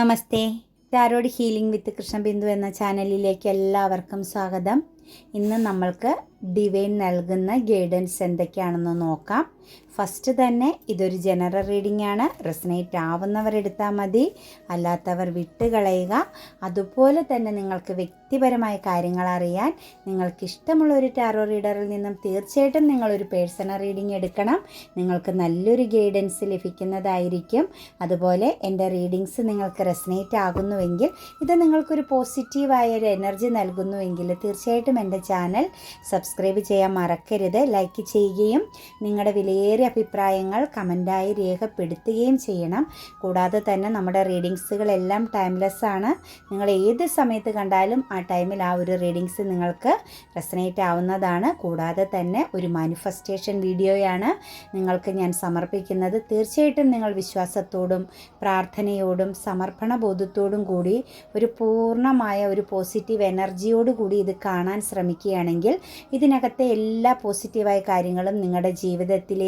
Namaste. Tarot healing with Krishnabindu എന്ന ചാനലിലേക്ക് എല്ലാവർക്കും സ്വാഗതം. ഇന്ന് നമ്മൾക്ക് ഡിവൈൻ നൽകുന്ന ഗൈഡൻസ് എന്തൊക്കെയാണെന്ന് നോക്കാം. ഫസ്റ്റ് തന്നെ ഇതൊരു ജനറൽ റീഡിംഗ് ആണ്. റെസനേറ്റ് ആവുന്നവർ എടുത്താൽ മതി. അല്ലാത്തവർ വിട്ടുകളയുക അതുപോലെ തന്നെ നിങ്ങൾക്ക് വ്യക്തിപരമായ കാര്യങ്ങൾ അറിയാൻ നിങ്ങൾക്ക് ഇഷ്ടമുള്ള ഒരു ടാറോ റീഡറിൽ നിന്നും തീർച്ചയായിട്ടും നിങ്ങളൊരു പേഴ്സണൽ റീഡിംഗ് എടുക്കണം. നിങ്ങൾക്ക് നല്ലൊരു ഗൈഡൻസ് ലഭിക്കുന്നതായിരിക്കും. അതുപോലെ എന്റെ റീഡിങ്സ് നിങ്ങൾക്ക് റെസനേറ്റ് ആകുന്നുവെങ്കിൽ ഇത് നിങ്ങൾക്കൊരു പോസിറ്റീവായ ഒരു എനർജി നൽകുന്നുവെങ്കിൽ തീർച്ചയായിട്ടും എന്റെ ചാനൽ സബ്സ്ക്രൈബ് ചെയ്യാൻ മറക്കരുത്. ലൈക്ക് ചെയ്യുകയും നിങ്ങളുടെ വിലയേറിയ അഭിപ്രായങ്ങൾ കമന്റായി രേഖപ്പെടുത്തുകയും ചെയ്യണം. കൂടാതെ തന്നെ നമ്മുടെ റീഡിങ്സുകളെല്ലാം ടൈംലെസ് ആണ്. നിങ്ങൾ ഏത് സമയത്ത് കണ്ടാലും ആ ടൈമിൽ ആ ഒരു റീഡിങ്സ് നിങ്ങൾക്ക് റെസനേറ്റ് ആവുന്നതാണ്. കൂടാതെ തന്നെ ഒരു മാനിഫെസ്റ്റേഷൻ വീഡിയോയാണ് നിങ്ങൾക്ക് ഞാൻ സമർപ്പിക്കുന്നത്. തീർച്ചയായിട്ടും നിങ്ങൾ വിശ്വാസത്തോടും പ്രാർത്ഥനയോടും സമർപ്പണ ബോധത്തോടും കൂടി ഒരു പൂർണമായ ഒരു പോസിറ്റീവ് എനർജിയോട് കൂടി ഇത് കാണാൻ ശ്രമിക്കുകയാണെങ്കിൽ ഇതിനകത്തെ എല്ലാ പോസിറ്റീവായ കാര്യങ്ങളും നിങ്ങളുടെ ജീവിതത്തിലേക്ക്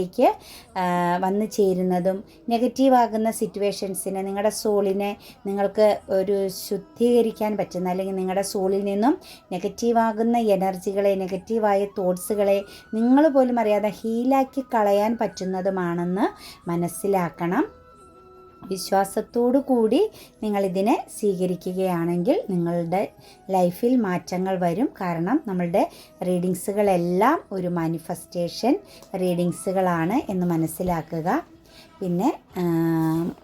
ആ, വന്നു ചേരുന്നതും നെഗറ്റീവാകുന്ന സിറ്റുവേഷൻസിനെ നിങ്ങളുടെ സോളിനെ നിങ്ങൾക്ക് ഒരു ശുദ്ധീകരിക്കാൻ പറ്റുന്ന അല്ലെങ്കിൽ നിങ്ങളുടെ സോളിൽ നിന്നും നെഗറ്റീവാകുന്ന എനർജികളെ നെഗറ്റീവായ തോട്ട്സുകളെ നിങ്ങൾ പോലും അറിയാതെ ഹീലാക്കി കളയാൻ പറ്റുന്നതുമാണെന്ന് മനസ്സിലാക്കണം. വിശ്വാസത്തോടു കൂടി നിങ്ങളിതിനെ സ്വീകരിക്കുകയാണെങ്കിൽ നിങ്ങളുടെ ലൈഫിൽ മാറ്റങ്ങൾ വരും. കാരണം നമ്മളുടെ റീഡിങ്സുകളെല്ലാം ഒരു മാനിഫെസ്റ്റേഷൻ റീഡിങ്സുകളാണ് എന്ന് മനസ്സിലാക്കുക. പിന്നെ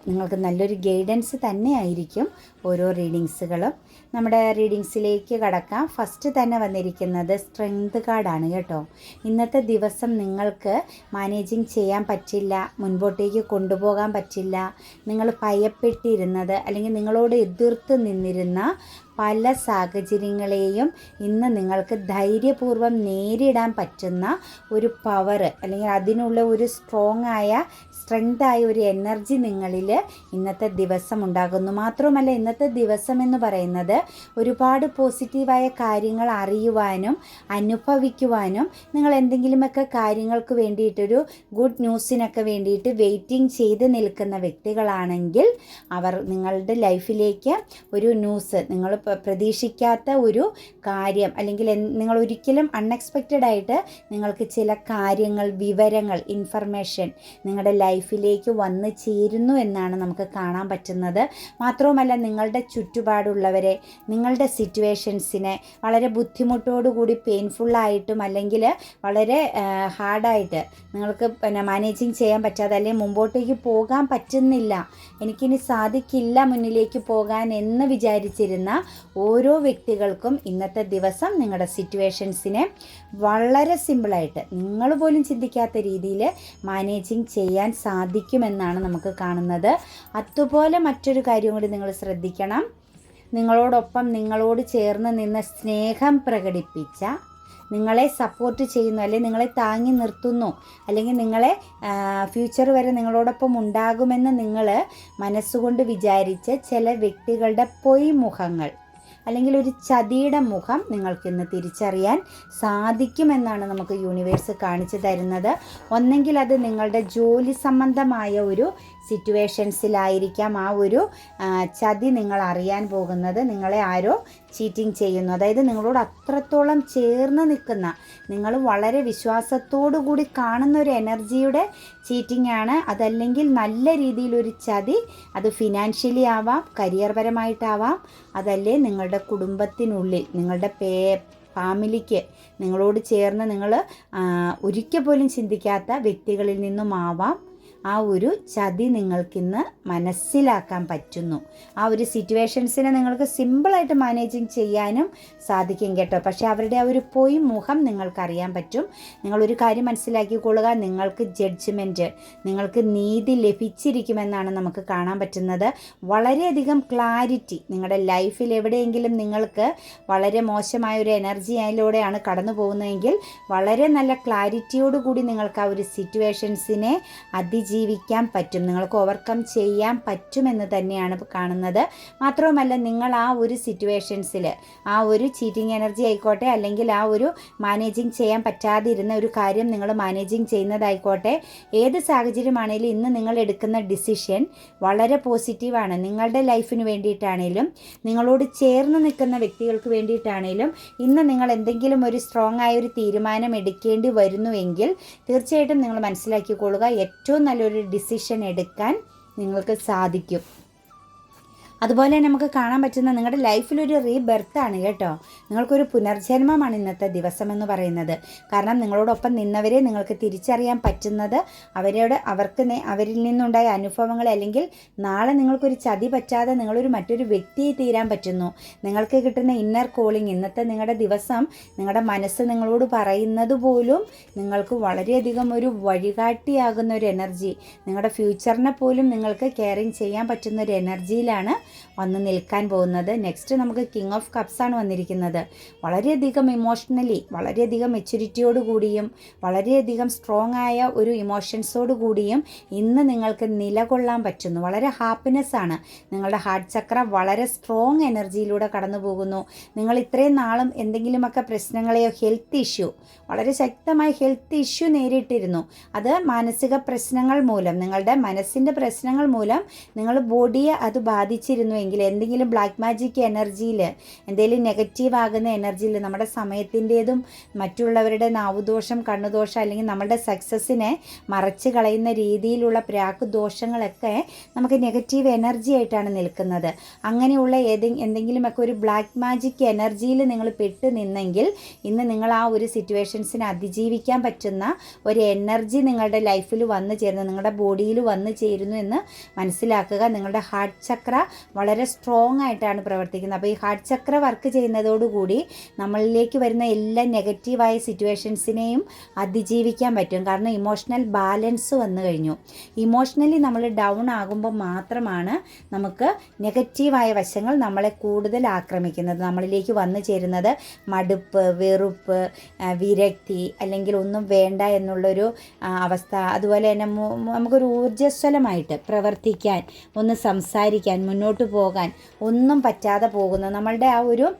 നിങ്ങൾക്ക് നല്ലൊരു ഗൈഡൻസ് തന്നെയായിരിക്കും ഓരോ റീഡിങ്സുകളും. നമ്മുടെ റീഡിങ്സിലേക്ക് കടക്കാം. ഫസ്റ്റ് തന്നെ വന്നിരിക്കുന്നത് സ്ട്രെങ്ത് കാർഡാണ് കേട്ടോ. ഇന്നത്തെ ദിവസം നിങ്ങൾക്ക് മാനേജിങ് ചെയ്യാൻ പറ്റില്ല മുൻപോട്ടേക്ക് കൊണ്ടുപോകാൻ പറ്റില്ല നിങ്ങൾ ഭയപ്പെട്ടിരുന്നത് അല്ലെങ്കിൽ നിങ്ങളോട് എതിർത്ത് നിന്നിരുന്ന പല സാഹചര്യങ്ങളെയും ഇന്ന് നിങ്ങൾക്ക് ധൈര്യപൂർവം നേരിടാൻ പറ്റുന്ന ഒരു പവർ അല്ലെങ്കിൽ അതിനുള്ള ഒരു സ്ട്രോങ് ആയ സ്ട്രെങ്ത് ആയ ഒരു എനർജി നിങ്ങളിൽ ഇന്നത്തെ ദിവസം ഉണ്ടാകുന്നു. മാത്രമല്ല ഇന്നത്തെ ദിവസം എന്ന് പറയുന്നത് ഒരുപാട് പോസിറ്റീവായ കാര്യങ്ങൾ അറിയുവാനും അനുഭവിക്കുവാനും നിങ്ങൾ എന്തെങ്കിലുമൊക്കെ കാര്യങ്ങൾക്ക് വേണ്ടിയിട്ടൊരു ഗുഡ് ന്യൂസിനൊക്കെ വേണ്ടിയിട്ട് വെയിറ്റിംഗ് ചെയ്ത് നിൽക്കുന്ന വ്യക്തികളാണെങ്കിൽ അവർ നിങ്ങളുടെ ലൈഫിലേക്ക് ഒരു ന്യൂസ് നിങ്ങൾ പ്രതീക്ഷിക്കാത്ത ഒരു കാര്യം അല്ലെങ്കിൽ നിങ്ങൾ ഒരിക്കലും അൺഎക്സ്പെക്റ്റഡ് ആയിട്ട് നിങ്ങൾക്ക് ചില കാര്യങ്ങൾ വിവരങ്ങൾ ഇൻഫർമേഷൻ നിങ്ങളുടെ ലൈഫിലേക്ക് വന്ന് ചേരുന്നു എന്നാണ് നമുക്ക് കാണാൻ പറ്റുന്നത്. മാത്രവുമല്ല നിങ്ങളുടെ ചുറ്റുപാടുള്ളവരെ നിങ്ങളുടെ സിറ്റുവേഷൻസിനെ വളരെ ബുദ്ധിമുട്ടോടുകൂടി പെയിൻഫുള്ളായിട്ടും അല്ലെങ്കിൽ വളരെ ഹാർഡായിട്ട് നിങ്ങൾക്ക് പിന്നെ മാനേജിങ് ചെയ്യാൻ പറ്റാതെ അല്ലെങ്കിൽ മുമ്പോട്ടേക്ക് പോകാൻ പറ്റുന്നില്ല എനിക്കിനി സാധിക്കില്ല മുന്നിലേക്ക് പോകാൻ എന്ന് വിചാരിച്ചിരുന്ന ഓരോ വ്യക്തികൾക്കും ഇന്നത്തെ ദിവസം നിങ്ങളുടെ സിറ്റുവേഷൻസിനെ വളരെ സിമ്പിളായിട്ട് നിങ്ങൾ പോലും ചിന്തിക്കാത്ത രീതിയിൽ മാനേജിങ് ചെയ്യാൻ സാധിക്കുമെന്നാണ് നമുക്ക് കാണുന്നത്. അതുപോലെ മറ്റൊരു കാര്യം കൂടി നിങ്ങൾ ശ്രദ്ധിക്കണം. നിങ്ങളോടൊപ്പം നിങ്ങളോട് ചേർന്ന് നിന്ന് സ്നേഹം പ്രകടിപ്പിച്ച നിങ്ങളെ സപ്പോർട്ട് ചെയ്യുന്നു അല്ലെങ്കിൽ നിങ്ങളെ താങ്ങി നിർത്തുന്നു അല്ലെങ്കിൽ നിങ്ങളെ ഫ്യൂച്ചർ വരെ നിങ്ങളോടൊപ്പം ഉണ്ടാകുമെന്ന് നിങ്ങൾ മനസ്സുകൊണ്ട് വിചാരിച്ച ചില വ്യക്തികളുടെ പൊയ്മുഖങ്ങൾ. അല്ലെങ്കിൽ ഒരു ചതിയുടെ മുഖം നിങ്ങൾക്കിന്ന് തിരിച്ചറിയാൻ സാധിക്കുമെന്നാണ് നമുക്ക് യൂണിവേഴ്സ് കാണിച്ചു തരുന്നത്. ഒന്നെങ്കിൽ അത് നിങ്ങളുടെ ജോലി സംബന്ധമായ ഒരു സിറ്റുവേഷൻസിലായിരിക്കാം ആ ഒരു ചതി നിങ്ങൾ അറിയാൻ പോകുന്നത്. നിങ്ങളെ ആരോ ചീറ്റിംഗ് ചെയ്യുന്നു. അതായത് നിങ്ങളോട് അത്രത്തോളം ചേർന്ന് നിൽക്കുന്ന നിങ്ങൾ വളരെ വിശ്വാസത്തോടു കൂടി കാണുന്ന ഒരു എനർജിയുടെ ചീറ്റിംഗ് ആണ്. അതല്ലെങ്കിൽ നല്ല രീതിയിലൊരു ചതി അത് ഫിനാൻഷ്യലി ആവാം കരിയർ പരമായിട്ടാവാം. അതല്ലേ നിങ്ങളുടെ കുടുംബത്തിനുള്ളിൽ നിങ്ങളുടെ പേ ഫാമിലിക്ക് നിങ്ങളോട് ചേർന്ന് നിങ്ങൾ ഒരിക്കൽ പോലും ചിന്തിക്കാത്ത വ്യക്തികളിൽ നിന്നുമാവാം. ആ ഒരു ചതി നിങ്ങൾക്കിന്ന് മനസ്സിലാക്കാൻ പറ്റുന്നു. ആ ഒരു സിറ്റുവേഷൻസിനെ നിങ്ങൾക്ക് സിമ്പിളായിട്ട് മാനേജിങ് ചെയ്യാനും സാധിക്കും കേട്ടോ. പക്ഷേ അവരുടെ ആ ഒരു പോയി മുഖം നിങ്ങൾക്കറിയാൻ പറ്റും. നിങ്ങളൊരു കാര്യം മനസ്സിലാക്കിക്കൊള്ളുക നിങ്ങൾക്ക് ജഡ്ജ്മെന്റ് നിങ്ങൾക്ക് നീതി ലഭിച്ചിരിക്കുമെന്നാണ് നമുക്ക് കാണാൻ പറ്റുന്നത്. വളരെയധികം ക്ലാരിറ്റി നിങ്ങളുടെ ലൈഫിൽ എവിടെയെങ്കിലും നിങ്ങൾക്ക് വളരെ മോശമായ ഒരു എനർജി അതിലൂടെയാണ് കടന്നു പോകുന്നതെങ്കിൽ വളരെ നല്ല ക്ലാരിറ്റിയോടുകൂടി നിങ്ങൾക്ക് ആ ഒരു സിറ്റുവേഷൻസിനെ അതിജീവിക്കാൻ അതിജീവിക്കാൻ പറ്റും. നിങ്ങൾക്ക് ഓവർകം ചെയ്യാൻ പറ്റുമെന്ന് തന്നെയാണ് കാണുന്നത്. മാത്രവുമല്ല നിങ്ങൾ ആ ഒരു സിറ്റുവേഷൻസിൽ ആ ഒരു ചീറ്റിംഗ് എനർജി ആയിക്കോട്ടെ അല്ലെങ്കിൽ ആ ഒരു മാനേജിങ് ചെയ്യാൻ പറ്റാതിരുന്ന ഒരു കാര്യം നിങ്ങൾ മാനേജിങ് ചെയ്യുന്നതായിക്കോട്ടെ ഏത് സാഹചര്യമാണെങ്കിലും ഇന്ന് നിങ്ങൾ എടുക്കുന്ന ഡിസിഷൻ വളരെ പോസിറ്റീവാണ് നിങ്ങളുടെ ലൈഫിന് വേണ്ടിയിട്ടാണേലും നിങ്ങളോട് ചേർന്ന് നിൽക്കുന്ന വ്യക്തികൾക്ക് വേണ്ടിയിട്ടാണേലും ഇന്ന് നിങ്ങൾ എന്തെങ്കിലും ഒരു സ്ട്രോങ് ആയ ഒരു തീരുമാനം എടുക്കേണ്ടി വരുന്നുവെങ്കിൽ തീർച്ചയായിട്ടും നിങ്ങൾ മനസ്സിലാക്കിക്കൊള്ളുക. ഏറ്റവും നല്ലൊരു ഡിസിഷൻ എടുക്കാൻ നിങ്ങൾക്ക് സാധിക്കും. അതുപോലെ നമുക്ക് കാണാൻ പറ്റുന്ന നിങ്ങളുടെ ലൈഫിലൊരു റീബെർത്താണ് കേട്ടോ. നിങ്ങൾക്കൊരു പുനർജന്മമാണ് ഇന്നത്തെ ദിവസം എന്ന് പറയുന്നത്. കാരണം നിങ്ങളോടൊപ്പം നിന്നവരെ നിങ്ങൾക്ക് തിരിച്ചറിയാൻ പറ്റുന്നത് അവരോട് അവർക്ക് അവരിൽ നിന്നുണ്ടായ അനുഭവങ്ങൾ അല്ലെങ്കിൽ നാളെ നിങ്ങൾക്കൊരു ചതി പറ്റാതെ നിങ്ങളൊരു മറ്റൊരു വ്യക്തിയെ തീരാൻ പറ്റുന്നു. നിങ്ങൾക്ക് കിട്ടുന്ന ഇന്നർ കോളിംഗ് ഇന്നത്തെ നിങ്ങളുടെ ദിവസം നിങ്ങളുടെ മനസ്സ് നിങ്ങളോട് പറയുന്നത് പോലും നിങ്ങൾക്ക് വളരെയധികം ഒരു വഴികാട്ടിയാകുന്ന ഒരു എനർജി നിങ്ങളുടെ ഫ്യൂച്ചറിനെ പോലും നിങ്ങൾക്ക് കെയറിങ് ചെയ്യാൻ പറ്റുന്ന ഒരു എനർജിയിലാണ് വന്ന് നിൽക്കാൻ പോകുന്നത്. നെക്സ്റ്റ് നമുക്ക് കിങ് ഓഫ് കപ്സ് ആണ് വന്നിരിക്കുന്നത്. വളരെയധികം ഇമോഷണലി വളരെയധികം മെച്യൂരിറ്റിയോട് കൂടിയും വളരെയധികം സ്ട്രോങ് ആയ ഒരു ഇമോഷൻസോട് കൂടിയും ഇന്ന് നിങ്ങൾക്ക് നിലകൊള്ളാൻ പറ്റുന്നു. വളരെ ഹാപ്പിനെസ് ആണ്. നിങ്ങളുടെ ഹാർട്ട് ചക്ര വളരെ സ്ട്രോങ് എനർജിയിലൂടെ കടന്നു പോകുന്നു നിങ്ങൾ ഇത്രയും നാളും എന്തെങ്കിലുമൊക്കെ പ്രശ്നങ്ങളെയോ ഹെൽത്ത് ഇഷ്യൂ വളരെ ശക്തമായ ഹെൽത്ത് ഇഷ്യൂ നേരിട്ടിരുന്നു. അത് മാനസിക പ്രശ്നങ്ങൾ മൂലം നിങ്ങളുടെ മനസ്സിന്റെ പ്രശ്നങ്ങൾ മൂലം നിങ്ങൾ ബോഡിയെ അത് ബാധിച്ചിരുന്നു. എങ്കിൽ എന്തെങ്കിലും ബ്ലാക്ക് മാജിക് എനർജിയിൽ എന്തെങ്കിലും നെഗറ്റീവ് ആകുന്ന എനർജിയിൽ നമ്മുടെ സമയത്തിന്റെതും മറ്റുള്ളവരുടെ നാവുദോഷം കണ്ണുദോഷം അല്ലെങ്കിൽ നമ്മുടെ സക്സസ്സിനെ മറച്ച് കളയുന്ന രീതിയിലുള്ള പ്രാക്ക് ദോഷങ്ങളൊക്കെ നമുക്ക് നെഗറ്റീവ് എനർജി ആയിട്ടാണ് നിൽക്കുന്നത്. അങ്ങനെയുള്ള ഏതെ എന്തെങ്കിലുമൊക്കെ ഒരു ബ്ലാക്ക് മാജിക് എനർജിയിൽ നിങ്ങൾ പെട്ട് നിന്നെങ്കിൽ ഇന്ന് നിങ്ങൾ ആ ഒരു സിറ്റുവേഷൻസിനെ അതിജീവിക്കാൻ പറ്റുന്ന ഒരു എനർജി നിങ്ങളുടെ ലൈഫിൽ വന്നു ചേരുന്നു നിങ്ങളുടെ ബോഡിയിൽ വന്നു ചേരുന്നു എന്ന് മനസ്സിലാക്കുക നിങ്ങളുടെ ഹാർട്ട് ചക്ര വളരെ സ്ട്രോങ് ആയിട്ടാണ് പ്രവർത്തിക്കുന്നത്. അപ്പോൾ ഈ ഹാർട്ട് ചക്ര വർക്ക് ചെയ്യുന്നതോടുകൂടി നമ്മളിലേക്ക് വരുന്ന എല്ലാ നെഗറ്റീവായ സിറ്റുവേഷൻസിനെയും അതിജീവിക്കാൻ പറ്റും. കാരണം ഇമോഷണൽ ബാലൻസ് വന്നു കഴിഞ്ഞു. ഇമോഷണലി നമ്മൾ ഡൗൺ ആകുമ്പോൾ മാത്രമാണ് നമുക്ക് നെഗറ്റീവായ വശങ്ങൾ നമ്മളെ കൂടുതൽ ആക്രമിക്കുന്നത്. നമ്മളിലേക്ക് വന്നു ചേരുന്നത് മടുപ്പ് വെറുപ്പ് വിരക്തി അല്ലെങ്കിൽ ഒന്നും വേണ്ട എന്നുള്ളൊരു അവസ്ഥ. അതുപോലെ തന്നെ നമുക്കൊരു ഊർജസ്വലമായിട്ട് പ്രവർത്തിക്കാൻ ഒന്ന് സംസാരിക്കാൻ മുന്നോട്ട് പോകാൻ ഒന്നും പറ്റാതെ പോകുന്നു. നമ്മളുടെ ആ ഒരു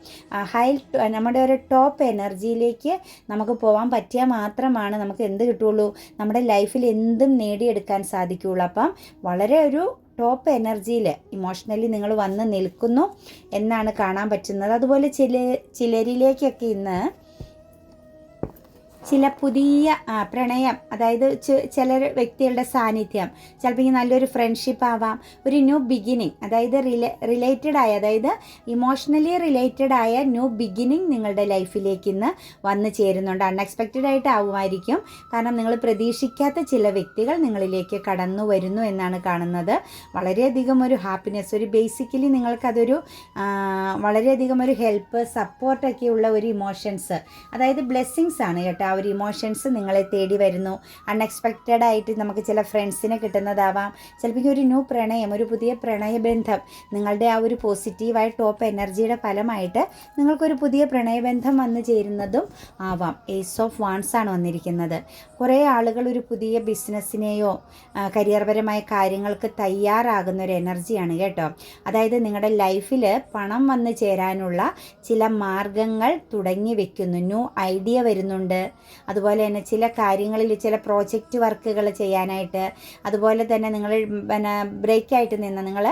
ഹൈ നമ്മുടെ ഒരു ടോപ്പ് എനർജിയിലേക്ക് നമുക്ക് പോകാൻ പറ്റിയാൽ മാത്രമാണ് നമുക്ക് എന്ത് കിട്ടുള്ളൂ നമ്മുടെ ലൈഫിൽ എന്തും നേടിയെടുക്കാൻ സാധിക്കുകയുള്ളൂ. അപ്പം വളരെ ഒരു ടോപ്പ് എനർജിയിൽ ഇമോഷണലി നിങ്ങൾ വന്ന് നിൽക്കുന്നു എന്നാണ് കാണാൻ പറ്റുന്നത്. അതുപോലെ ചില ചിലരിലേക്കൊക്കെ ഇന്ന് ചില പുതിയ പ്രണയം അതായത് ചില വ്യക്തികളുടെ സാന്നിധ്യം ചിലപ്പോൾ ഈ നല്ലൊരു ഫ്രണ്ട്ഷിപ്പ് ആവാം. ഒരു ന്യൂ ബിഗിനിങ് അതായത് റിലേ റിലേറ്റഡ് ആയ അതായത് ഇമോഷണലി റിലേറ്റഡ് ആയ ന്യൂ ബിഗിനിങ് നിങ്ങളുടെ ലൈഫിലേക്ക് ഇന്ന് വന്നു ചേരുന്നുണ്ട്. അൺഎക്സ്പെക്റ്റഡ് ആയിട്ട് ആവുമായിരിക്കും. കാരണം നിങ്ങൾ പ്രതീക്ഷിക്കാത്ത ചില വ്യക്തികൾ നിങ്ങളിലേക്ക് കടന്നു വരുന്നു എന്നാണ് കാണുന്നത്. വളരെയധികം ഒരു ഹാപ്പിനെസ് ഒരു ബേസിക്കലി നിങ്ങൾക്കതൊരു വളരെയധികം ഒരു ഹെൽപ്പ് സപ്പോർട്ടൊക്കെയുള്ള ഒരു ഇമോഷൻസ് അതായത് ബ്ലെസ്സിങ്സ് ആണ് കേട്ടോ. ഒരു ഇമോഷൻസ് നിങ്ങളെ തേടി വരുന്നു. അൺഎക്സ്പെക്റ്റഡ് ആയിട്ട് നമുക്ക് ചില ഫ്രണ്ട്സിനെ കിട്ടുന്നതാവാം. ചിലപ്പോൾ ഒരു ന്യൂ പ്രണയം ഒരു പുതിയ പ്രണയബന്ധം നിങ്ങളുടെ ആ ഒരു പോസിറ്റീവായ ടോപ്പ് എനർജിയുടെ ഫലമായിട്ട് നിങ്ങൾക്കൊരു പുതിയ പ്രണയബന്ധം വന്നു ചേരുന്നതും ആവാം. ഏസ് ഓഫ് വാൺസ് ആണ് വന്നിരിക്കുന്നത്. കുറേ ആളുകൾ ഒരു പുതിയ ബിസിനസ്സിനെയോ കരിയർപരമായ കാര്യങ്ങൾക്ക് തയ്യാറാകുന്ന ഒരു എനർജിയാണ് കേട്ടോ. അതായത് നിങ്ങളുടെ ലൈഫിൽ പണം വന്നു ചേരാനുള്ള ചില മാർഗങ്ങൾ തുടങ്ങി വെക്കുന്നു. ന്യൂ ഐഡിയ വരുന്നുണ്ട്. അതുപോലെ തന്നെ ചില കാര്യങ്ങളിൽ ചില പ്രോജക്റ്റ് വർക്കുകൾ ചെയ്യാനായിട്ട് അതുപോലെ തന്നെ നിങ്ങൾ പിന്നെ ബ്രേക്കായിട്ട് നിന്ന് നിങ്ങൾ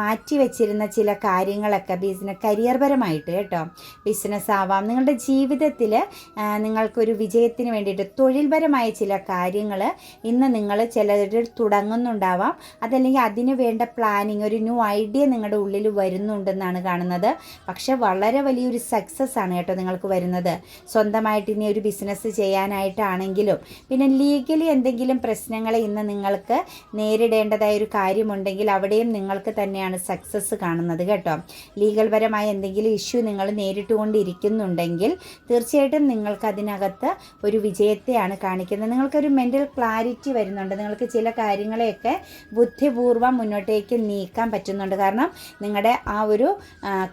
മാറ്റി വെച്ചിരുന്ന ചില കാര്യങ്ങളൊക്കെ ബിസിനസ് കരിയർപരമായിട്ട് കേട്ടോ ബിസിനസ് ആവാം. നിങ്ങളുടെ ജീവിതത്തിൽ നിങ്ങൾക്കൊരു വിജയത്തിന് വേണ്ടിയിട്ട് തൊഴിൽപരമായ ചില കാര്യങ്ങൾ ഇന്ന് നിങ്ങൾ ചില തുടങ്ങുന്നുണ്ടാവാം. അതല്ലെങ്കിൽ അതിന് വേണ്ട പ്ലാനിങ് ഒരു ന്യൂ ഐഡിയ നിങ്ങളുടെ ഉള്ളിൽ വരുന്നുണ്ടെന്നാണ് കാണുന്നത്. പക്ഷേ വളരെ വലിയൊരു സക്സസ് ആണ് കേട്ടോ നിങ്ങൾക്ക് വരുന്നത്. സ്വന്തമായിട്ട് ഇനി ഒരു ബിസിനസ് ചെയ്യാനായിട്ടാണെങ്കിലും പിന്നെ ലീഗലി എന്തെങ്കിലും പ്രശ്നങ്ങൾ ഇന്ന് നിങ്ങൾക്ക് നേരിടേണ്ടതായ ഒരു കാര്യമുണ്ടെങ്കിൽ അവിടെയും നിങ്ങൾക്ക് തന്നെയാണ് സക്സസ് കാണുന്നത് കേട്ടോ. ലീഗൽ പരമായ എന്തെങ്കിലും ഇഷ്യൂ നിങ്ങൾ നേരിട്ടുകൊണ്ടിരിക്കുന്നുണ്ടെങ്കിൽ തീർച്ചയായിട്ടും നിങ്ങൾക്ക് അതിനകത്ത് ഒരു വിജയത്തെയാണ് കാണിക്കുന്നത്. നിങ്ങൾക്കൊരു മെന്റൽ ക്ലാരിറ്റി വരുന്നുണ്ട്. നിങ്ങൾക്ക് ചില കാര്യങ്ങളെയൊക്കെ ബുദ്ധിപൂർവം മുന്നോട്ടേക്ക് നീക്കാൻ പറ്റുന്നുണ്ട്. കാരണം നിങ്ങളുടെ ആ ഒരു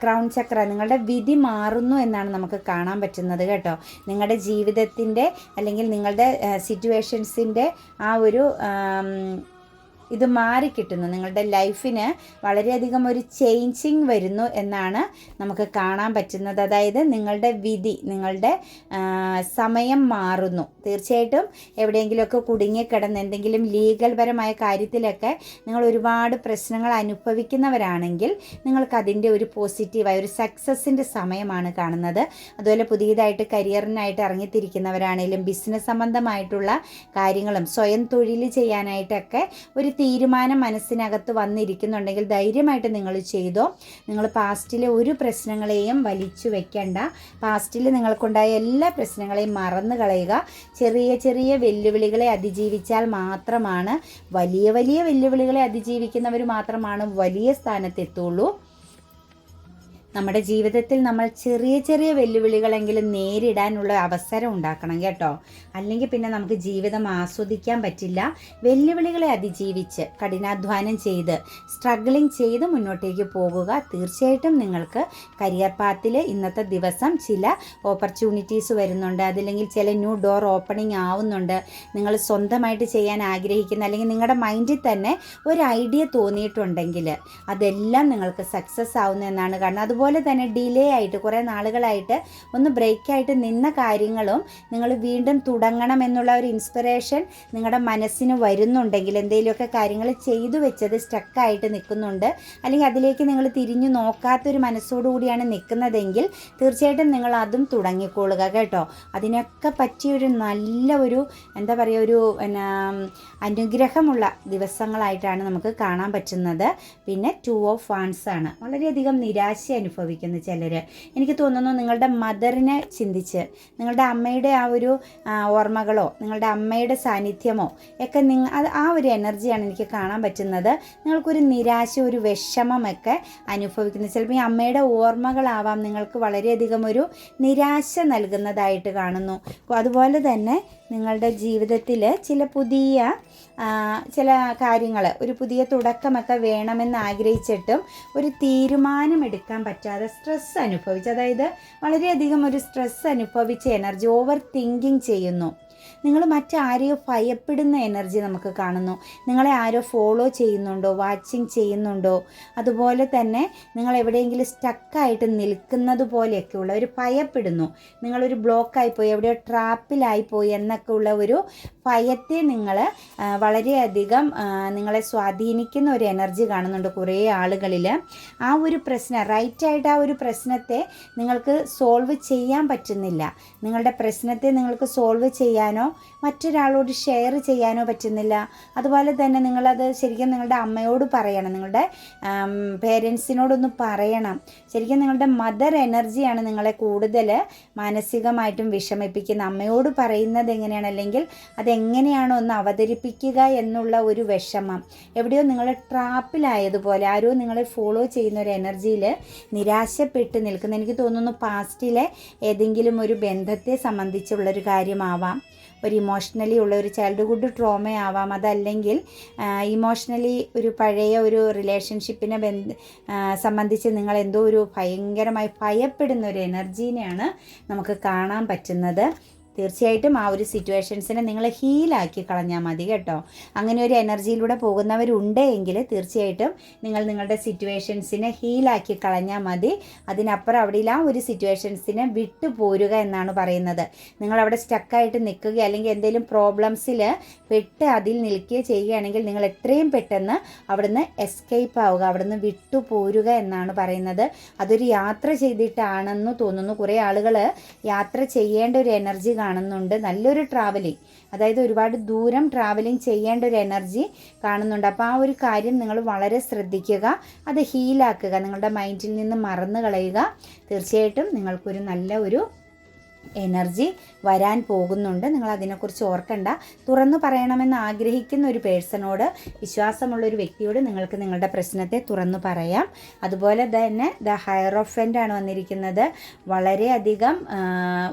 ക്രൗൺ ചക്ര നിങ്ങളുടെ വിധി മാറുന്നു എന്നാണ് നമുക്ക് കാണാൻ പറ്റുന്നത് കേട്ടോ. നിങ്ങളുടെ ജീവിതത്തിന്റെ അല്ലെങ്കിൽ നിങ്ങളുടെ സിറ്റുവേഷൻസിന്റെ ആ ഒരു ഇത് മാറിക്കിട്ടുന്നു നിങ്ങളുടെ ലൈഫിന് വളരെയധികം ഒരു ചേഞ്ചിങ് വരുന്നു എന്നാണ് നമുക്ക് കാണാൻ പറ്റുന്നത്. അതായത് നിങ്ങളുടെ വിധി നിങ്ങളുടെ സമയം മാറുന്നു. തീർച്ചയായിട്ടും എവിടെയെങ്കിലുമൊക്കെ കുടുങ്ങിക്കിടന്ന് എന്തെങ്കിലും ലീഗൽ പരമായ കാര്യത്തിലൊക്കെ നിങ്ങൾ ഒരുപാട് പ്രശ്നങ്ങൾ അനുഭവിക്കുന്നവരാണെങ്കിൽ നിങ്ങൾക്ക് അതിന്റെ ഒരു പോസിറ്റീവായ ഒരു സക്സസിന്റെ സമയമാണ് കാണുന്നത്. അതുപോലെ പുതിയതായിട്ട് കരിയറിനായിട്ട് ഇറങ്ങിത്തിരിക്കുന്നവരാണെങ്കിലും ബിസിനസ് സംബന്ധമായിട്ടുള്ള കാര്യങ്ങളും സ്വയം തൊഴിൽ ചെയ്യാനായിട്ടൊക്കെ ഒരു തീരുമാനം മനസ്സിനകത്ത് വന്നിരിക്കുന്നുണ്ടെങ്കിൽ ധൈര്യമായിട്ട് നിങ്ങൾ ചെയ്തോ. നിങ്ങൾ പാസ്റ്റിലെ ഒരു പ്രശ്നങ്ങളെയും വലിച്ചു വെക്കണ്ട. പാസ്റ്റിൽ നിങ്ങൾക്കുണ്ടായ എല്ലാ പ്രശ്നങ്ങളെയും മറന്നു കളയുക. ചെറിയ ചെറിയ വെല്ലുവിളികളെ അതിജീവിച്ചാൽ മാത്രമാണ് വലിയ വലിയ വെല്ലുവിളികളെ അതിജീവിക്കുന്നവർ മാത്രമാണ് വലിയ സ്ഥാനത്തെത്തുള്ളൂ. നമ്മുടെ ജീവിതത്തിൽ നമ്മൾ ചെറിയ ചെറിയ വെല്ലുവിളികളെങ്കിലും നേരിടാനുള്ള അവസരം ഉണ്ടാക്കണം കേട്ടോ. അല്ലെങ്കിൽ പിന്നെ നമുക്ക് ജീവിതം ആസ്വദിക്കാൻ പറ്റില്ല. വെല്ലുവിളികളെ അതിജീവിച്ച് കഠിനാധ്വാനം ചെയ്ത് സ്ട്രഗ്ലിംഗ് ചെയ്ത് മുന്നോട്ടേക്ക് പോകുക തീർച്ചയായിട്ടും നിങ്ങൾക്ക് കരിയർ പാത്തിൽ ഇന്നത്തെ ദിവസം ചില ഓപ്പർച്യൂണിറ്റീസ് വരുന്നുണ്ട്. അതില്ലെങ്കിൽ ചില ന്യൂ ഡോർ ഓപ്പണിംഗ് ആവുന്നുണ്ട്. നിങ്ങൾ സ്വന്തമായിട്ട് ചെയ്യാൻ ആഗ്രഹിക്കുന്ന അല്ലെങ്കിൽ നിങ്ങളുടെ മൈൻഡിൽ തന്നെ ഒരു ഐഡിയ തോന്നിയിട്ടുണ്ടെങ്കിൽ അതെല്ലാം നിങ്ങൾക്ക് സക്സസ് ആവുന്നതെന്നാണ് കാരണം. അതുപോലെ തന്നെ ഡിലേ ആയിട്ട് കുറേ നാളുകളായിട്ട് ഒന്ന് ബ്രേക്കായിട്ട് നിന്ന കാര്യങ്ങളും നിങ്ങൾ വീണ്ടും തുടങ്ങണം എന്നുള്ള ഒരു ഇൻസ്പിറേഷൻ നിങ്ങളുടെ മനസ്സിന് വരുന്നുണ്ടെങ്കിൽ എന്തെങ്കിലുമൊക്കെ കാര്യങ്ങൾ ചെയ്തു വെച്ചത് സ്റ്റക്കായിട്ട് നിൽക്കുന്നുണ്ട്. അല്ലെങ്കിൽ അതിലേക്ക് നിങ്ങൾ തിരിഞ്ഞു നോക്കാത്തൊരു മനസ്സോടുകൂടിയാണ് നിൽക്കുന്നതെങ്കിൽ തീർച്ചയായിട്ടും നിങ്ങൾ അതും തുടങ്ങിക്കൊള്ളുക കേട്ടോ. അതിനൊക്കെ പറ്റിയൊരു നല്ല ഒരു എന്താ പറയുക ഒരു അനുഗ്രഹമുള്ള ദിവസങ്ങളായിട്ടാണ് നമുക്ക് കാണാൻ പറ്റുന്നത്. പിന്നെ ടു ഓഫ് ഫാൻസ് ആണ്. വളരെയധികം നിരാശ അനുഭവിക്കുന്ന ചിലർ എനിക്ക് തോന്നുന്നു നിങ്ങളുടെ മദറിനെ ചിന്തിച്ച് നിങ്ങളുടെ അമ്മയുടെ ആ ഒരു ഓർമ്മകളോ നിങ്ങളുടെ അമ്മയുടെ സാന്നിധ്യമോ ഒക്കെ നിങ്ങ അത് ആ ഒരു എനർജിയാണ് എനിക്ക് കാണാൻ പറ്റുന്നത്. നിങ്ങൾക്കൊരു നിരാശ ഒരു വിഷമമൊക്കെ അനുഭവിക്കുന്നത് ചിലപ്പോൾ ഈ അമ്മയുടെ ഓർമ്മകളാവാം നിങ്ങൾക്ക് വളരെയധികം ഒരു നിരാശ നൽകുന്നതായിട്ട് കാണുന്നു. അതുപോലെ തന്നെ നിങ്ങളുടെ ജീവിതത്തിൽ ചില പുതിയ ചില കാര്യങ്ങൾ ഒരു പുതിയ തുടക്കമൊക്കെ വേണമെന്ന് ആഗ്രഹിച്ചിട്ടും ഒരു തീരുമാനമെടുക്കാൻ പറ്റാതെ സ്ട്രെസ് അനുഭവിച്ച് അതായത് വളരെയധികം ഒരു സ്ട്രെസ് അനുഭവിച്ച് എനർജി ഓവർ തിങ്കിങ് ചെയ്യുന്നു. നിങ്ങൾ മറ്റാരെയോ ഭയപ്പെടുന്ന എനർജി നമുക്ക് കാണുന്നു. നിങ്ങളെ ആരോ ഫോളോ ചെയ്യുന്നുണ്ടോ വാച്ചിങ് ചെയ്യുന്നുണ്ടോ അതുപോലെ തന്നെ നിങ്ങൾ എവിടെയെങ്കിലും സ്റ്റക്കായിട്ട് നിൽക്കുന്നത് പോലെയൊക്കെ ഉള്ള ഒരു ഭയപ്പെടുന്നു. നിങ്ങളൊരു ബ്ലോക്കായി പോയി എവിടെയോ ട്രാപ്പിലായി പോയി എന്നൊക്കെ ഉള്ള ഒരു ഭയത്തെ നിങ്ങൾ വളരെയധികം നിങ്ങളെ സ്വാധീനിക്കുന്ന ഒരു എനർജി കാണുന്നുണ്ട് കുറേ ആളുകളിൽ. ആ ഒരു പ്രശ്നം റൈറ്റായിട്ട് ആ ഒരു പ്രശ്നത്തെ നിങ്ങൾക്ക് സോൾവ് ചെയ്യാൻ പറ്റുന്നില്ല. നിങ്ങളുടെ പ്രശ്നത്തെ നിങ്ങൾക്ക് സോൾവ് ചെയ്യാനോ മറ്റൊരാളോട് ഷെയർ ചെയ്യാനോ പറ്റുന്നില്ല. അതുപോലെ തന്നെ നിങ്ങളത് ശരിക്കും നിങ്ങളുടെ അമ്മയോട് പറയണം. നിങ്ങളുടെ പേരൻസിനോടൊന്ന് പറയണം. ശരിക്കും നിങ്ങളുടെ മദർ എനർജിയാണ് നിങ്ങളെ കൂടുതൽ മാനസികമായിട്ടും വിഷമിപ്പിക്കുന്ന. അമ്മയോട് പറയുന്നത് എങ്ങനെയാണ്? അല്ലെങ്കിൽ അതെങ്ങനെയാണോ ഒന്ന് അവതരിപ്പിക്കുക എന്നുള്ള ഒരു വിഷമം. എവിടെയോ നിങ്ങൾ ട്രാപ്പിലായതുപോലെ ആരോ നിങ്ങളെ ഫോളോ ചെയ്യുന്ന ഒരു എനർജിയിൽ നിരാശപ്പെട്ട് നിൽക്കുന്ന. എനിക്ക് തോന്നുന്നു പാസ്റ്റിലെ ഏതെങ്കിലും ഒരു ബന്ധത്തെ സംബന്ധിച്ചുള്ളൊരു കാര്യമാവാം. ഒരു ഇമോഷണലി ഉള്ള ഒരു ചൈൽഡ്ഹുഡ് ട്രോമയാവാം അതല്ലെങ്കിൽ ഇമോഷണലി ഒരു പഴയ ഒരു റിലേഷൻഷിപ്പിനെ ബന്ധ സംബന്ധിച്ച് നിങ്ങൾ എന്തോ ഒരു ഭയങ്കരമായി ഭയപ്പെടുന്ന ഒരു എനർജീനെയാണ് നമുക്ക് കാണാൻ പറ്റുന്നത്. തീർച്ചയായിട്ടും ആ ഒരു സിറ്റുവേഷൻസിനെ നിങ്ങൾ ഹീലാക്കി കളഞ്ഞാൽ മതി കേട്ടോ. അങ്ങനെ ഒരു എനർജിയിലൂടെ പോകുന്നവരുണ്ട് എങ്കിൽ തീർച്ചയായിട്ടും നിങ്ങൾ നിങ്ങളുടെ സിറ്റുവേഷൻസിനെ ഹീലാക്കി കളഞ്ഞാൽ മതി. അതിനപ്പുറം അവിടെ ആ ഒരു സിറ്റുവേഷൻസിനെ വിട്ടു പോരുക എന്നാണ് പറയുന്നത്. നിങ്ങൾ അവിടെ സ്റ്റക്കായിട്ട് നിൽക്കുക അല്ലെങ്കിൽ എന്തെങ്കിലും പ്രോബ്ലംസിൽ പെട്ട് അതിൽ നിൽക്കുകയോ ചെയ്യുകയാണെങ്കിൽ നിങ്ങൾ എത്രയും പെട്ടെന്ന് അവിടുന്ന് എസ്കേപ്പ് ആവുക അവിടുന്ന് വിട്ടു പോരുക എന്നാണ് പറയുന്നത്. അതൊരു യാത്ര ചെയ്തിട്ടാണെന്ന് തോന്നുന്നു. കുറേ ആളുകൾ യാത്ര ചെയ്യേണ്ട ഒരു എനർജി കാണുന്നുണ്ട്. നല്ലൊരു ട്രാവലിംഗ് അതായത് ഒരുപാട് ദൂരം ട്രാവലിംഗ് ചെയ്യേണ്ട ഒരു എനർജി കാണുന്നുണ്ട്. അപ്പോൾ ആ ഒരു കാര്യം നിങ്ങൾ വളരെ ശ്രദ്ധിക്കുക. അത് ഹീലാക്കുക നിങ്ങളുടെ മൈൻഡിൽ നിന്ന് മറന്നു കളയുക തീർച്ചയായിട്ടും നിങ്ങൾക്കൊരു നല്ല ഒരു എനർജി വരാൻ പോകുന്നുണ്ട്. നിങ്ങൾ അതിനെക്കുറിച്ച് ഓർക്കണ്ട. തുറന്നു പറയണമെന്ന് ആഗ്രഹിക്കുന്ന ഒരു പേഴ്സണോട് വിശ്വാസമുള്ള ഒരു വ്യക്തിയോട് നിങ്ങൾക്ക് നിങ്ങളുടെ പ്രശ്നത്തെ തുറന്നു പറയാം. അതുപോലെ തന്നെ ദ ഹയർ ഓഫന്റ് ആണ് വന്നിരിക്കുന്നത്. വളരെയധികം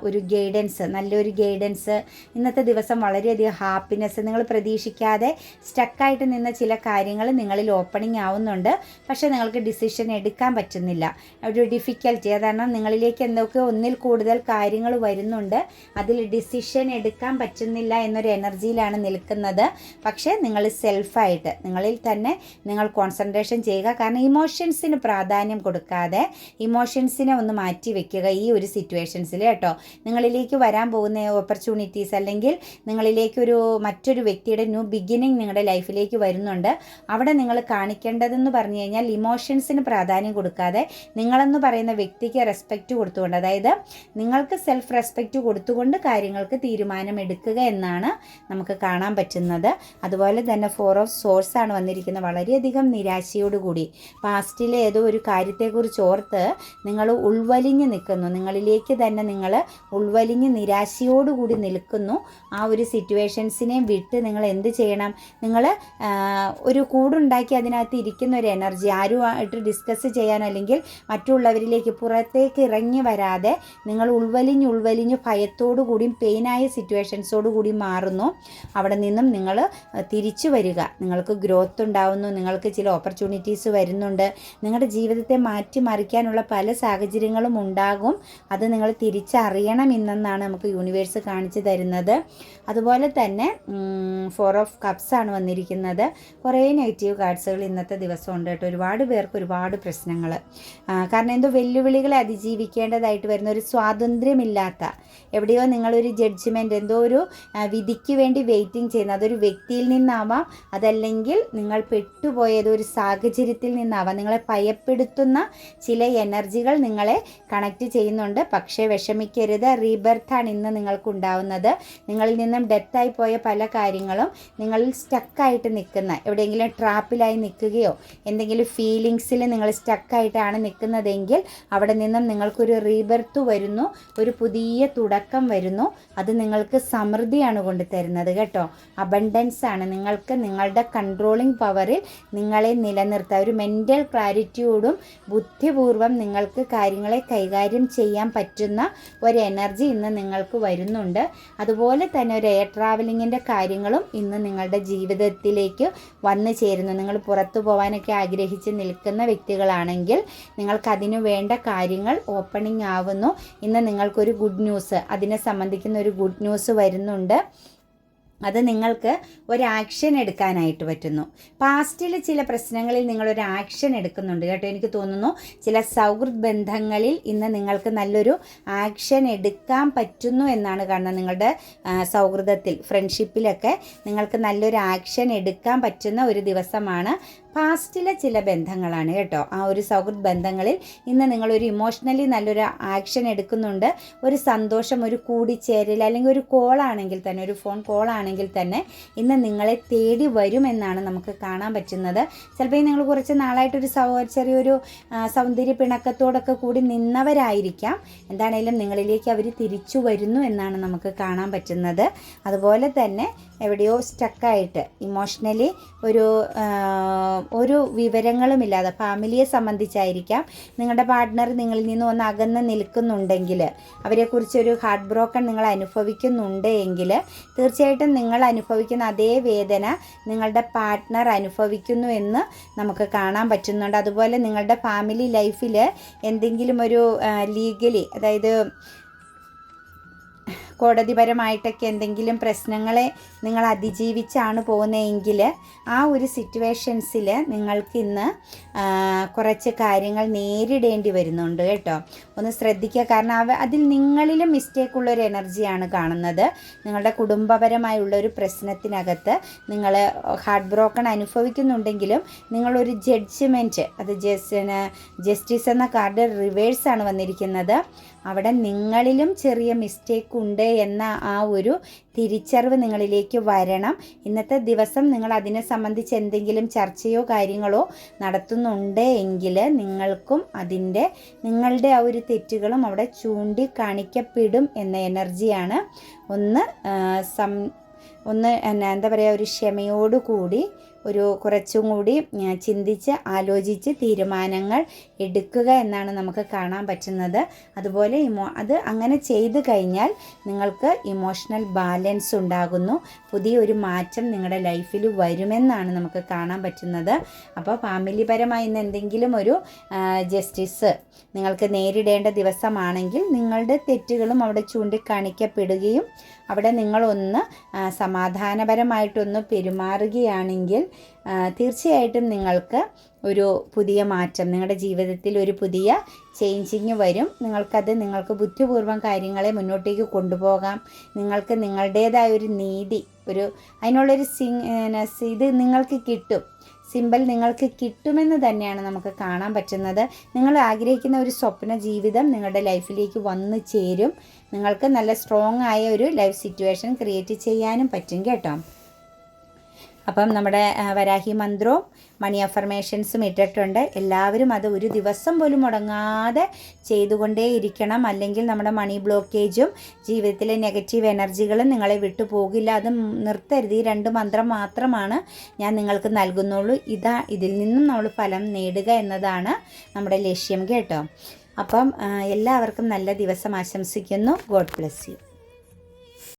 ഒരു ഗൈഡൻസ് നല്ലൊരു ഗൈഡൻസ്. ഇന്നത്തെ ദിവസം വളരെയധികം ഹാപ്പിനെസ് നിങ്ങൾ പ്രതീക്ഷിക്കാതെ സ്റ്റക്കായിട്ട് നിന്ന ചില കാര്യങ്ങൾ നിങ്ങളിൽ ഓപ്പണിംഗ് ആവുന്നുണ്ട്. പക്ഷേ നിങ്ങൾക്ക് ഡിസിഷൻ എടുക്കാൻ പറ്റുന്നില്ല. ഒരു ഡിഫിക്കൽറ്റി അതാണ് നിങ്ങളിലേക്ക് എന്തൊക്കെ ഒന്നിൽ കൂടുതൽ കാര്യങ്ങൾ വരുന്നുണ്ട്. അതിൽ ഡിസിഷൻ എടുക്കാൻ പറ്റുന്നില്ല എന്നൊരു എനർജിയിലാണ് നിൽക്കുന്നത്. പക്ഷേ നിങ്ങൾ സെൽഫായിട്ട് നിങ്ങളിൽ തന്നെ നിങ്ങൾ കോൺസെൻട്രേഷൻ ചെയ്യുക. കാരണം ഇമോഷൻസിന് പ്രാധാന്യം കൊടുക്കാതെ ഇമോഷൻസിനെ ഒന്ന് മാറ്റി വെക്കുക ഈ ഒരു സിറ്റുവേഷൻസിൽ കേട്ടോ. നിങ്ങളിലേക്ക് വരാൻ പോകുന്ന ഓപ്പർച്യൂണിറ്റീസ് അല്ലെങ്കിൽ നിങ്ങളിലേക്കൊരു മറ്റൊരു വ്യക്തിയുടെ ന്യൂ ബിഗിനിങ് നിങ്ങളുടെ ലൈഫിലേക്ക് വരുന്നുണ്ട്. അവിടെ നിങ്ങൾ കാണിക്കേണ്ടതെന്ന് പറഞ്ഞു കഴിഞ്ഞാൽ ഇമോഷൻസിന് പ്രാധാന്യം കൊടുക്കാതെ നിങ്ങളെന്ന് പറയുന്ന വ്യക്തിക്ക് റെസ്പെക്റ്റ് കൊടുത്തുകൊണ്ട് അതായത് നിങ്ങൾക്ക് സെൽഫ് റെസ്പെക്റ്റ് കൊടുത്തുകൊണ്ട് കാര്യങ്ങൾക്ക് തീരുമാനമെടുക്കുക എന്നാണ് നമുക്ക് കാണാൻ പറ്റുന്നത്. അതുപോലെ തന്നെ ഫോർ ഓഫ് സോഴ്സ് ആണ് വന്നിരിക്കുന്നത്. വളരെയധികം നിരാശയോടുകൂടി. പാസ്റ്റിലെ ഏതോ ഒരു കാര്യത്തെക്കുറിച്ച് ഓർത്ത് നിങ്ങൾ ഉൾവലിഞ്ഞ് നിൽക്കുന്നു. നിങ്ങളിലേക്ക് തന്നെ നിങ്ങൾ ഉൾവലിഞ്ഞ് നിരാശയോടുകൂടി നിൽക്കുന്നു. ആ ഒരു സിറ്റുവേഷൻസിനെ വിട്ട് നിങ്ങൾ എന്ത് ചെയ്യണം? നിങ്ങൾ ഒരു കൂടുണ്ടാക്കി അതിനകത്ത് ഇരിക്കുന്ന ഒരു എനർജി ആരുമായിട്ട് ഡിസ്കസ് ചെയ്യാൻ അല്ലെങ്കിൽ മറ്റുള്ളവരിലേക്ക് പുറത്തേക്ക് ഇറങ്ങി വരാതെ നിങ്ങൾ ഉൾവലിഞ്ഞ് ഉൾവലിഞ്ഞ് ഭയത്തോടു കൂടിയും പെയിനായ സിറ്റുവേഷൻസോടു കൂടി മാറുന്നു. അവിടെ നിന്നും നിങ്ങൾ തിരിച്ചു വരിക. നിങ്ങൾക്ക് ഗ്രോത്ത് ഉണ്ടാവുന്നു. നിങ്ങൾക്ക് ചില ഓപ്പർച്യൂണിറ്റീസ് വരുന്നുണ്ട്. നിങ്ങളുടെ ജീവിതത്തെ മാറ്റിമറിക്കാനുള്ള പല സാഹചര്യങ്ങളും ഉണ്ടാകും. അത് നിങ്ങൾ തിരിച്ചറിയണം ഇന്നെന്നാണ് നമുക്ക് യൂണിവേഴ്സ് കാണിച്ചു തരുന്നത്. അതുപോലെ തന്നെ ഫോർ ഓഫ് കപ്സ് ആണ് വന്നിരിക്കുന്നത്. കുറേ നെഗറ്റീവ് കാർഡ്സുകൾ ഇന്നത്തെ ദിവസം ഉണ്ട് കേട്ടോ. ഒരുപാട് പേർക്ക് ഒരുപാട് പ്രശ്നങ്ങൾ കാരണം എന്തോ വെല്ലുവിളികളെ അതിജീവിക്കേണ്ടതായിട്ട് വരുന്ന ഒരു സ്വാതന്ത്ര്യമില്ലാത്ത എവിടെയോ നിങ്ങളൊരു ജഡ്ജ്മെന്റ് എന്തോ ഒരു വിധിക്ക് വേണ്ടി വെയിറ്റിംഗ് ചെയ്യുന്ന അതൊരു വ്യക്തിയിൽ നിന്നാവാം. അതല്ലെങ്കിൽ നിങ്ങൾ പെട്ടുപോയ ഒരു സാഹചര്യത്തിൽ നിന്നാവാം. നിങ്ങളെ ഭയപ്പെടുത്തുന്ന ചില എനർജികൾ നിങ്ങളെ കണക്റ്റ് ചെയ്യുന്നുണ്ട്. പക്ഷേ വിഷമിക്കരുത്. റീബർത്താണ് ഇന്ന് നിങ്ങൾക്ക് ഉണ്ടാവുന്നത് നിങ്ങളിൽ നിന്നും ഡെത്തായി പോയ പല കാര്യങ്ങളും നിങ്ങളിൽ സ്റ്റക്കായിട്ട് നിൽക്കുന്ന എവിടെയെങ്കിലും ട്രാപ്പിലായി നിൽക്കുകയോ എന്തെങ്കിലും ഫീലിങ്സിൽ നിങ്ങൾ സ്റ്റക്കായിട്ടാണ് നിൽക്കുന്നതെങ്കിൽ അവിടെ നിന്നും നിങ്ങൾക്കൊരു റീബർത്ത് വരുന്നു. ഒരു പുതിയ തുടക്കം വരുന്നു. അത് നിങ്ങൾക്ക് സമൃദ്ധിയാണ് കൊണ്ട് തരുന്നത് കേട്ടോ. അബണ്ടൻസ് ആണ്. നിങ്ങൾക്ക് നിങ്ങളുടെ കൺട്രോളിങ് പവറിൽ നിങ്ങളെ നിലനിർത്താൻ ഒരു മെന്റൽ ക്ലാരിറ്റിയോടും ബുദ്ധിപൂർവം നിങ്ങൾക്ക് കാര്യങ്ങളെ കൈകാര്യം ചെയ്യാൻ പറ്റുന്ന ഒരു എനർജി ഇന്ന് നിങ്ങൾക്ക് വരുന്നുണ്ട്. അതുപോലെ തന്നെ ഒരു എയർ ട്രാവലിങ്ങിന്റെ കാര്യങ്ങളും ഇന്ന് നിങ്ങളുടെ ജീവിതത്തിലേക്ക് വന്നു ചേരുന്നു. നിങ്ങൾ പുറത്തു പോകാനൊക്കെ ആഗ്രഹിച്ച് നിൽക്കുന്ന വ്യക്തികളാണെങ്കിൽ നിങ്ങൾക്ക് അതിനു വേണ്ട കാര്യങ്ങൾ ഓപ്പണിംഗ് ആവുന്നു. ഇന്ന് നിങ്ങൾക്കൊരു ഗുഡ് ന്യൂസ് അതിനെ സംബന്ധിക്കുന്ന ഒരു ഗുഡ് ന്യൂസ് വരുന്നുണ്ട്. അത് നിങ്ങൾക്ക് ഒരു ആക്ഷൻ എടുക്കാനായിട്ട് പറ്റുന്നു. പാസ്റ്റിൽ ചില പ്രശ്നങ്ങളിൽ നിങ്ങളൊരു ആക്ഷൻ എടുക്കുന്നുണ്ട് കേട്ടോ. എനിക്ക് തോന്നുന്നു ചില സൗഹൃദ ബന്ധങ്ങളിൽ ഇന്ന് നിങ്ങൾക്ക് നല്ലൊരു ആക്ഷൻ എടുക്കാൻ പറ്റുന്നു എന്നാണ് കാണുന്നത്. നിങ്ങളുടെ സൗഹൃദത്തിൽ ഫ്രണ്ട്ഷിപ്പിലൊക്കെ നിങ്ങൾക്ക് നല്ലൊരു ആക്ഷൻ എടുക്കാൻ പറ്റുന്ന ഒരു ദിവസമാണ് പാസ്റ്റിലെ ചില ബന്ധങ്ങളാണ് കേട്ടോ. ആ ഒരു സൗഹൃദ ബന്ധങ്ങളിൽ ഇന്ന് നിങ്ങളൊരു ഇമോഷണലി നല്ലൊരു ആക്ഷൻ എടുക്കുന്നുണ്ട്. ഒരു സന്തോഷം ഒരു കൂടിച്ചേരൽ അല്ലെങ്കിൽ ഒരു കോളാണെങ്കിൽ തന്നെ ഒരു ഫോൺ കോളാണെങ്കിൽ തന്നെ ഇന്ന് നിങ്ങളെ തേടി വരുമെന്നാണ് നമുക്ക് കാണാൻ പറ്റുന്നത്. ചിലപ്പോൾ നിങ്ങൾ കുറച്ച് നാളായിട്ടൊരു സൗ ചെറിയൊരു സൗന്ദര്യ പിണക്കത്തോടൊക്കെ കൂടി നിന്നവരായിരിക്കാം. എന്താണേലും നിങ്ങളിലേക്ക് അവർ തിരിച്ചു വരുന്നു എന്നാണ് നമുക്ക് കാണാൻ പറ്റുന്നത്. അതുപോലെ തന്നെ എവിടെയോ സ്റ്റക്കായിട്ട് ഇമോഷണലി ഒരു ഒരു വിവരങ്ങളുമില്ലാതെ ഫാമിലിയെ സംബന്ധിച്ചായിരിക്കാം നിങ്ങളുടെ പാർട്ട്ണർ നിങ്ങളിൽ നിന്ന് ഒന്ന് അകന്ന് നിൽക്കുന്നുണ്ടെങ്കിൽ അവരെക്കുറിച്ചൊരു ഹാർട്ട് ബ്രോക്കൺ നിങ്ങൾ അനുഭവിക്കുന്നുണ്ട് എങ്കിൽ തീർച്ചയായിട്ടും നിങ്ങൾ അനുഭവിക്കുന്ന അതേ വേദന നിങ്ങളുടെ പാർട്ട്ണർ അനുഭവിക്കുന്നു എന്ന് നമുക്ക് കാണാൻ പറ്റുന്നുണ്ട്. അതുപോലെ നിങ്ങളുടെ ഫാമിലി ലൈഫിൽ എന്തെങ്കിലും ഒരു ലീഗലി അതായത് കോടതിപരമായിട്ടൊക്കെ എന്തെങ്കിലും പ്രശ്നങ്ങളെ നിങ്ങൾ അതിജീവിച്ചാണ് പോകുന്നതെങ്കിൽ ആ ഒരു സിറ്റുവേഷൻസിൽ നിങ്ങൾക്ക് ഇന്ന് കുറച്ച് കാര്യങ്ങൾ നേരിടേണ്ടി വരുന്നുണ്ട് കേട്ടോ. ഒന്ന് ശ്രദ്ധിക്കുക. കാരണം അവ അതിൽ നിങ്ങളിലും മിസ്റ്റേക്കുള്ള ഒരു എനർജിയാണ് കാണുന്നത്. നിങ്ങളുടെ കുടുംബപരമായുള്ള ഒരു പ്രശ്നത്തിനകത്ത് നിങ്ങൾ ഹാർട്ട് ബ്രോക്കൺ അനുഭവിക്കുന്നുണ്ടെങ്കിലും നിങ്ങളൊരു ജഡ്ജ്മെന്റ് അത് ജസ്റ്റിന് ജസ്റ്റിസ് എന്ന കാർഡ് റിവേഴ്സാണ് വന്നിരിക്കുന്നത്. അവിടെ നിങ്ങളിലും ചെറിയ മിസ്റ്റേക്ക് ഉണ്ട് എന്ന ആ ഒരു തിരിച്ചറിവ് നിങ്ങളിലേക്ക് വരണം. ഇന്നത്തെ ദിവസം നിങ്ങൾ അതിനെ സംബന്ധിച്ച് എന്തെങ്കിലും ചർച്ചയോ കാര്യങ്ങളോ നടത്തുന്നുണ്ട് എങ്കിൽ നിങ്ങൾക്കും അതിന്റെ നിങ്ങളുടെ ആ ഒരു തെറ്റുകളും അവിടെ ചൂണ്ടിക്കാണിക്കപ്പെടും എന്ന എനർജിയാണ് ഒന്ന് സം ഒന്ന് എന്താ പറയുക ഒരു ക്ഷമയോടുകൂടി ഒരു കുറച്ചും കൂടി ചിന്തിച്ച് ആലോചിച്ച് തീരുമാനങ്ങൾ എടുക്കുക എന്നാണ് നമുക്ക് കാണാൻ പറ്റുന്നത്. അതുപോലെ ഇമോ അത് അങ്ങനെ ചെയ്തു കഴിഞ്ഞാൽ നിങ്ങൾക്ക് ഇമോഷണൽ ബാലൻസ് ഉണ്ടാകുന്നു. പുതിയൊരു മാറ്റം നിങ്ങളുടെ ലൈഫിൽ വരുമെന്നാണ് നമുക്ക് കാണാൻ പറ്റുന്നത്. അപ്പോൾ ഫാമിലിപരമായി ഇന്ന് എന്തെങ്കിലും ഒരു ജസ്റ്റിസ് നിങ്ങൾക്ക് നേരിടേണ്ട ദിവസമാണെങ്കിൽ നിങ്ങളുടെ തെറ്റുകളും അവിടെ ചൂണ്ടിക്കാണിക്കപ്പെടുകയും അവിടെ നിങ്ങളൊന്ന് സമാധാനപരമായിട്ടൊന്ന് പെരുമാറുകയാണെങ്കിൽ തീർച്ചയായിട്ടും നിങ്ങൾക്ക് ഒരു പുതിയ മാറ്റം നിങ്ങളുടെ ജീവിതത്തിൽ ഒരു പുതിയ ചേഞ്ചിങ് വരും. നിങ്ങൾക്കത് നിങ്ങൾക്ക് ബുദ്ധിപൂർവം കാര്യങ്ങളെ മുന്നോട്ടേക്ക് കൊണ്ടുപോകാം. നിങ്ങൾക്ക് നിങ്ങളുടേതായ ഒരു നീതി ഒരു അതിനുള്ളൊരു സിങ് ഇത് നിങ്ങൾക്ക് കിട്ടും. സിമ്പൽ നിങ്ങൾക്ക് കിട്ടുമെന്ന് തന്നെയാണ് നമുക്ക് കാണാൻ പറ്റുന്നത്. നിങ്ങൾ ആഗ്രഹിക്കുന്ന ഒരു സ്വപ്ന ജീവിതം നിങ്ങളുടെ ലൈഫിലേക്ക് വന്നു ചേരും. നിങ്ങൾക്ക് നല്ല സ്ട്രോങ് ആയ ഒരു ലൈഫ് സിറ്റുവേഷൻ ക്രിയേറ്റ് ചെയ്യാനും പറ്റും കേട്ടോ. അപ്പം നമ്മുടെ വരാഹി മന്ത്രവും മണി അഫർമേഷൻസും ഇട്ടിട്ടുണ്ട്. എല്ലാവരും അത് ഒരു ദിവസം പോലും മുടങ്ങാതെ ചെയ്തുകൊണ്ടേയിരിക്കണം അല്ലെങ്കിൽ നമ്മുടെ മണി ബ്ലോക്കേജും ജീവിതത്തിലെ നെഗറ്റീവ് എനർജികളും നിങ്ങളെ വിട്ടു പോകില്ല. അത് നിർത്തരുത്. ഈ രണ്ട് മന്ത്രം മാത്രമാണ് ഞാൻ നിങ്ങൾക്ക് നൽകുന്നുള്ളൂ. ഇതാ ഇതിൽ നിന്നും നമ്മൾ ഫലം നേടുക എന്നതാണ് നമ്മുടെ ലക്ഷ്യം കേട്ടോ. അപ്പം എല്ലാവർക്കും നല്ല ദിവസം ആശംസിക്കുന്നു. God bless you.